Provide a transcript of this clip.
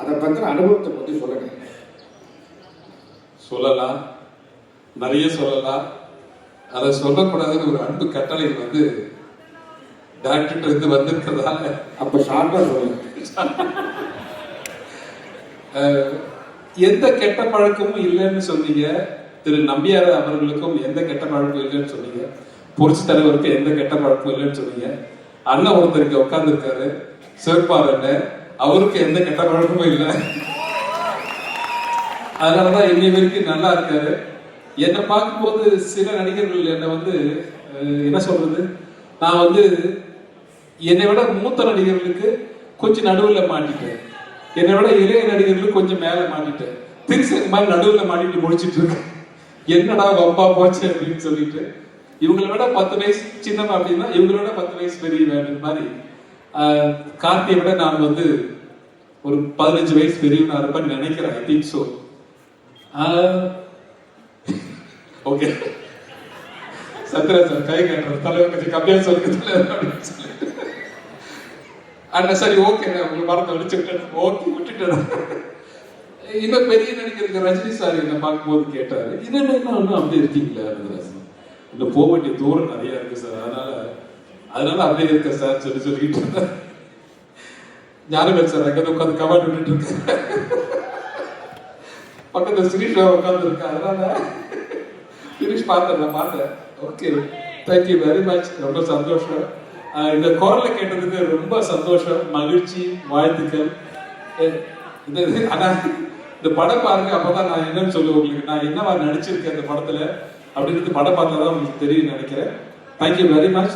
அதை பத்தின அனுபவத்தை பத்தி சொல்லுங்க. சொல்லலாம். நிறைய சொல்லலாம். அதை சொல்லக்கூடாதுன்னு ஒரு அன்பு கட்டளை வந்து டாக்டர் இருந்து வந்திருக்கிறதால. அப்ப ஷார்ட்டா சொல்லுங்க. எந்த கெட்ட பழக்கமும் இல்லைன்னு சொன்னீங்க. திரு நம்பியார் அவர்களுக்கும் எந்த கெட்ட பழக்கம் இல்லைன்னு சொன்னீங்க. புரட்சி தலைவருக்கு எந்த கெட்ட பழக்கம் இல்லைன்னு சொன்னீங்க. அண்ணன் ஒருத்தர் இங்க உட்கார்ந்துருக்காரு. சிவப்பார் அண்ணன். அவருக்கு எந்த கெட்ட பழக்கமும் இல்லை. அதனாலதான் இன்னை வரைக்கும் நல்லா இருக்காரு. என்னை பார்க்கும்போது சில நடிகர்கள் என்னை வந்து என்ன சொல்றது? நான் வந்து என்னை விட மூத்த நடிகர்களுக்கு கொஞ்சம் நடுவில் மாட்டிட்டேன். என்னை விட இளைய நடிகர்களுக்கு கொஞ்சம் மேலே மாட்டிட்டேன். திருசங்க மாதிரி நடுவில் மாட்டிட்டு முடிச்சிட்டு இருக்கேன். என்னடா வம்பா போச்சு அப்படின்னு சொல்லிட்டு இவங்களை விட பத்து வயசு சின்னவன் அப்படின்னா இவங்களோட விட பத்து வயசு பெரிய வேண்டிய மாதிரி கார்த்தியை விட நான் வந்து ஒரு பதினஞ்சு வயசு பெரியவனா இருப்பேன்னு நினைக்கிறேன் I think so okay Sathyaraj sir கை கட்டுறது தலைவர் கொஞ்சம் கம்மியா சொல்லுங்க தலைவர் அப்படின்னு சொல்லிட்டு. அண்ணா சரி ஓகே உங்க மரத்தை அடிச்சு விட்டேன் ஓகே விட்டுட்டேன். இன்னும் பெரிய நடிகருக்கு ரஜினி சார் என்னை பார்க்கும்போது கேட்டாரு இன்னும் என்ன அப்படி இருக்கீங்களா இந்த இன்னும் போக வேண்டிய தூரம் நிறைய இருக்கு சார். அதனால அதனால அப்படியே இருக்க சார் சொல்லி சொல்லிட்டு இருந்தேன். ஞானவேல் சார் அங்கே உட்காந்து கமெண்ட் விட்டுட்டு இருக்கேன். பக்கத்துல சுரீஷ் உட்காந்து இருக்கா அதனால சிரீஷ் பார்த்தேன் நான் பார்த்தேன். ஓகே தேங்க்யூ வெரி மச் ரொம்ப சந்தோஷம். இந்த குரலை கேட்டதுக்கு ரொம்ப சந்தோஷம் மகிழ்ச்சி வாழ்த்துக்கள். இந்த இது- ஆனா இந்த படம் பாருங்க அப்பதான் நான் என்னன்னு சொல்லுவேன் உங்களுக்கு. நான் என்னவா நடிச்சிருக்கேன் இந்த படத்துல அப்படின்றது படம் பார்த்தா தான் உங்களுக்கு தெரியும் நினைக்கிறேன். Thank you very much